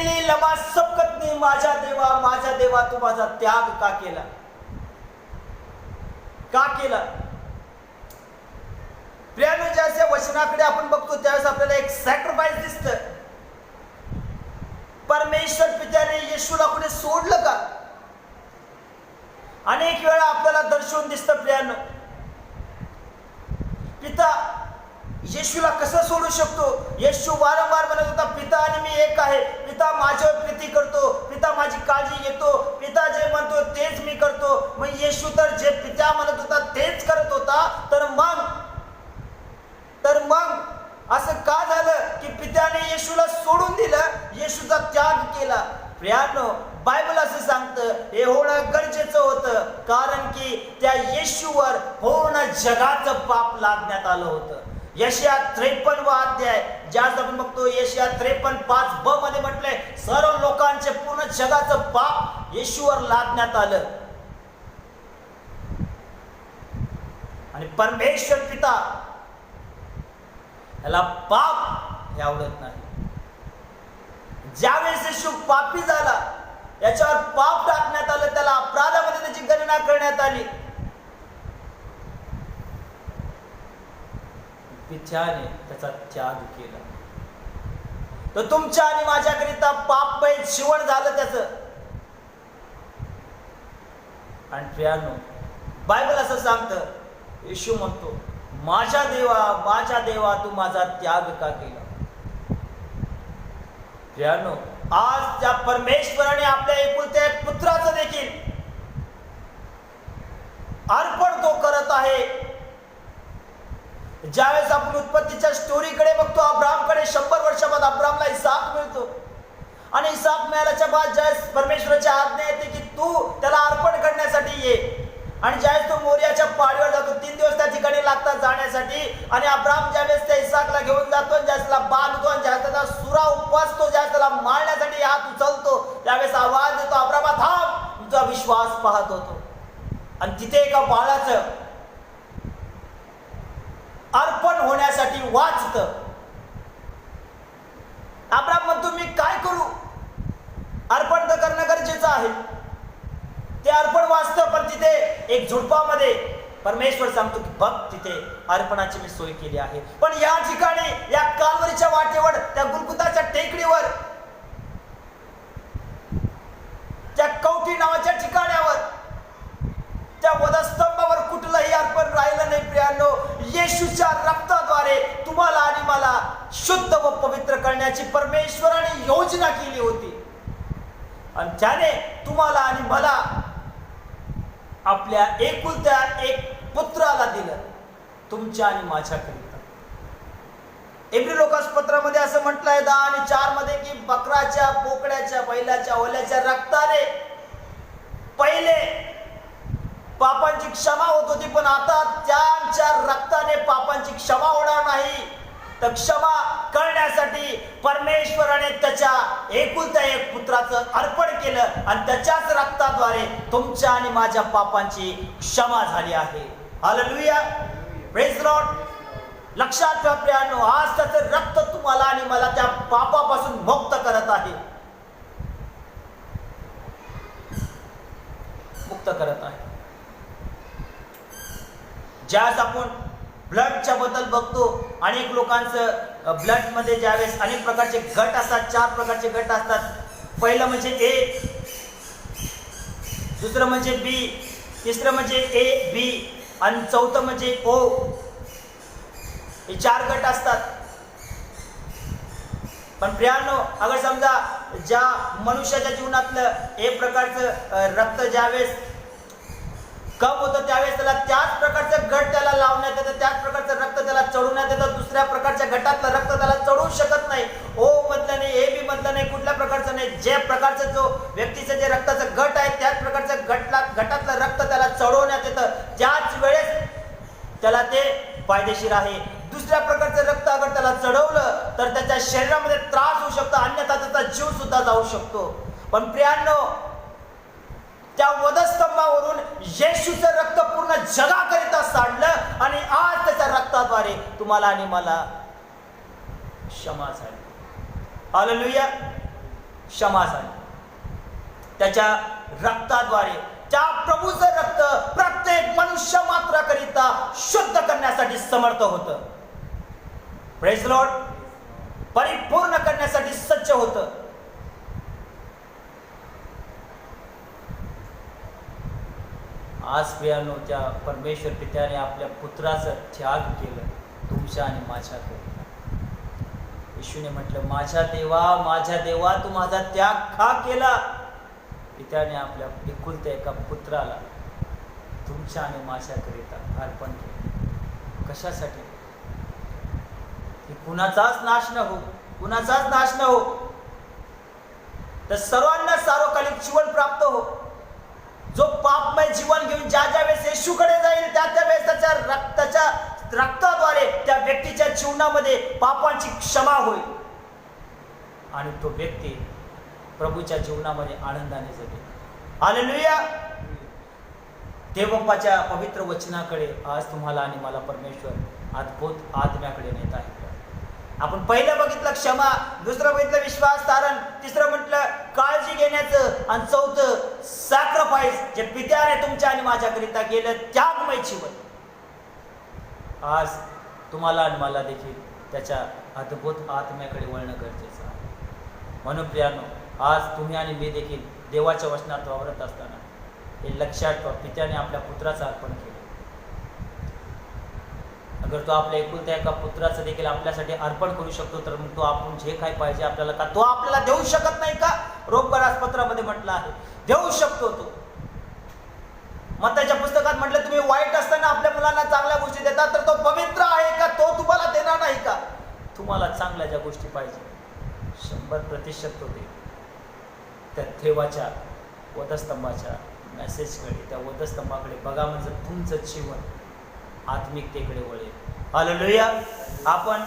तेली लमा नाही माझ्या देवा माझ्या देवा तू माझा त्याग का केला? का केला? प्रियानो वचनाकडे आपण बघतो त्यावेळेस आपल्याला एक सॅक्रिफाईस दिसत. परमेश्वर पित्याने येशूला कुठे सोडलं का? अनेक वेळा आपल्याला दर्शवून दिसत प्रियानो पिता येशूला कसं सोडू शकतो? येशू वारंवार म्हणत होता पिता आणि मी एक आहे पिता माझ्यावर प्रीती करतो पिता माझी काळजी घेतो पिता जे म्हणतो तेच मी करतो. मग येशू तर जे पिता म्हणत होता तेच करत होता तर मग तर मग असं का झालं की पित्याने येशूला सोडून दिलं? येशूचा त्याग केला. प्रियानो बायबल असं सांगतं हे होणं गरजेचं होतं कारण की त्या येशूवर होणं जगाचं पाप लादण्यात आलं होतं. यशिया त्रेपन्न व अध्याय. ज्यास आपण बघतो यशया त्रेपन्न पाच ब मध्ये म्हटलंय सर्व लोकांचे पूर्ण जगाचं पाप येशूवर लादण्यात आलं. आणि परमेश्वर पिता याला पाप हे आवडत नाही. ज्यावेळेस येशू पापी झाला याच्यावर पाप टाकण्यात आलं त्याला अपराधामध्ये त्याची गणना करण्यात आली. पित्याने त्याचा त्याग केला. तर तुमच्या आणि माझ्याकरिता पाप पैत शिवण झालं त्याच. आणि प्रियानो बायबल असं सांगतं येशू म्हणतो माझ्या देवा माझ्या देवा तू माझा त्याग का केला? प्रियानो आज त्या परमेश्वराने आपल्या एकुलत्या एक पुत्राचं देखील अर्पण तो करत आहे. ज्यावेळेस आपण उत्पत्तीच्या स्टोरीकडे बघतो अब्रामकडे शंभर वर्षाबाद अब्रामला इसाक मिळतो. आणि इसाक मिळाल्याच्या बाद ज्यावेळेस परमेश्वराची आज्ञा येते की तू त्याला अर्पण करण्यासाठी ये. आणि ज्यावेळेस तो मोर्याच्या पाडीवर जातो तीन दिवस त्या ठिकाणी लागतात जाण्यासाठी. आणि अब्राम ज्यावेळेस त्या इसाकला घेऊन जातो ज्यावेळेस त्याला बांधतो आणि ज्यावेळेस त्याचा सुरा उपवासतो ज्यावेळेस त्याला मारण्यासाठी हात उचलतो त्यावेळेस आवाज देतो अब्रामा थांब तुझा विश्वास पाहत होतो. आणि तिथे एका बाळाचं अर्पण होण्यासाठी वाचत. आपला म्हणतो मी काय करू? अर्पण तर करणं गरजेचं आहे. ते अर्पण वाचतं पण तिथे एक झुडपामध्ये परमेश्वर सांगतो की बघ तिथे अर्पणाची मी सोय केली आहे. पण या ठिकाणी या कालवरीच्या वाटेवर त्या गुलकुताच्या टेकडीवर त्या कवटी नावाच्या ठिकाण्यावर त्या वधस्तंभावर कुठलंही अर्पण राहिलं नाही प्रियानो. येशूच्या रक्ताद्वारे तुम्हाला आणि मला शुद्ध व पवित्र करण्याची परमेश्वराने योजना केली होती. आणि त्याने तुम्हाला आणि मला आपल्या एकुलत्या एक पुत्राला दिलं तुमच्या आणि माझ्याकरिता. एब्री लोकास पत्रामध्ये असं म्हटलंय दहा आणि चारमध्ये की बकराच्या पोकड्याच्या बैलाच्या ओल्याच्या रक्ताने पहिले पापांची क्षमा होत होती पण आता त्यांच्या रक्ताने पापांची क्षमा होणार नाही. तर क्षमा करण्यासाठी परमेश्वराने त्याच्या एकुलत्या एक पुत्राचं अर्पण केलं आणि त्याच्याच रक्ताद्वारे तुमच्या आणि माझ्या पापांची क्षमा झाली आहे. हालेलुया प्रेज लॉर्ड लक्षात ठेवा प्रियानो आज त्याचं रक्त तुम्हाला आणि मला त्या पापापासून मुक्त करत आहे. मुक्त करत आहे. ज्यावेळेस आपण ब्लडच्या बद्दल बघतो अनेक लोकांचं ब्लडमध्ये ज्यावेळेस अनेक प्रकारचे गट असतात चार प्रकारचे गट असतात. पहिलं म्हणजे ए दुसरं म्हणजे बी तिसरं म्हणजे ए बी आणि चौथं म्हणजे ओ. हे चार गट असतात. पण प्रियानो अगर समजा ज्या मनुष्याच्या जीवनातलं एक प्रकारचं रक्त ज्यावेळेस कम होतं त्यावेळेस त्याला त्याच प्रकारचं गट त्याला लावण्यात येतं त्याच प्रकारचं रक्त त्याला चढवण्यात येतं दुसऱ्या प्रकारच्या गटातलं रक्त त्याला चढवू शकत नाही. ओ मधलं नाही ए बी मधलं नाही कुठल्या प्रकारचं नाही. जे प्रकारचं जो व्यक्तीचं जे रक्ताचं गट आहे त्याच प्रकारचं गटला गटातलं रक्त त्याला चढवण्यात येतं. त्याच वेळेस त्याला ते फायदेशीर आहे. दुसऱ्या प्रकारचं रक्त अगर त्याला चढवलं तर त्याच्या शरीरामध्ये त्रास होऊ शकतो अन्यथा त्याचा जीव सुद्धा जाऊ शकतो. पण प्रियांनो त्या वधस्तंभावरून येशूचं रक्त पूर्ण जगाकरिता सांडलं आणि आज त्याच्या रक्ताद्वारे तुम्हाला आणि मला क्षमा झाली. हालेलुया. क्षमा झाली. त्याच्या रक्ताद्वारे त्या प्रभूचं रक्त प्रत्येक मनुष्य मात्राकरिता शुद्ध करण्यासाठी समर्थ होतं. प्रेज लॉर्ड परिपूर्ण करण्यासाठी सज्ज होतं. आज प्रियानो त्या परमेश्वर पित्याने आपल्या पुत्राचं त्याग केलं तुमच्या आणि माझ्याकडे. येशूने म्हटलं माझ्या देवा माझ्या देवा तू माझा त्याग का केला? पित्याने आपल्या एकुलत्या एका पुत्राला तुमच्या आणि माझ्याकरिता अर्पण केलं. कशासाठी? की कुणाचाच नाश न हो कुणाचाच नाश न हो. तर सर्वांना सार्वकालिक जीवन प्राप्त हो. पापमय जीवन घेऊन ज्या ज्या वेळेस येशूकडे जाईल त्या त्या वेळेस त्याच्या रक्ताच्या रक्ताद्वारे त्या व्यक्तीच्या जीवनामध्ये पापांची क्षमा होईल. आणि तो व्यक्ती प्रभूच्या जीवनामध्ये आनंदाने जगेल. हालेलुया. देवप्पाच्या पवित्र वचनाकडे आज तुम्हाला आणि मला परमेश्वर अद्भुत आत्म्याकडे नेत आहे. आपण पहिलं बघितलं क्षमा दुसरं बघितलं विश्वास तारण तिसरं म्हटलं काळजी घेण्याचं आणि चौथं सॅक्रिफाईस जे पित्याने तुमच्या आणि माझ्याकरिता केलं त्यागमय जीवन आज तुम्हाला आणि मला देखील त्याच्या अद्भुत आत्म्याकडे वळणं गरजेचं आहे. म्हणून प्रियानो आज तुम्ही आणि मी देखील देवाच्या वचनात वावरत असताना हे लक्षात ठेवा पित्याने आपल्या पुत्राचं अर्पण केलं. जर तो आपल्या एकुलत्या एका पुत्राचं देखील आपल्यासाठी अर्पण करू शकतो तर मग तो आपण जे काय पाहिजे आपल्याला का तो आपल्याला देऊ शकत नाही का? रोगबरासपत्रामध्ये म्हटलं आहे. देऊ शकतो तो. मग त्याच्या पुस्तकात म्हटलं तुम्ही वाईट असताना आपल्या मुलांना चांगल्या गोष्टी देतात तर तो पवित्र आहे का? तो तुम्हाला देणार नाही का? तुम्हाला चांगल्या ज्या गोष्टी पाहिजे शंभर प्रतिशत तो दे त्या देवाच्या वधस्तंभाच्या मेसेजकडे त्या वधस्तंभाकडे बघा म्हणजे तुमचं जीवन. आत्मिकतेकडे वळेल. हालेलुया आपण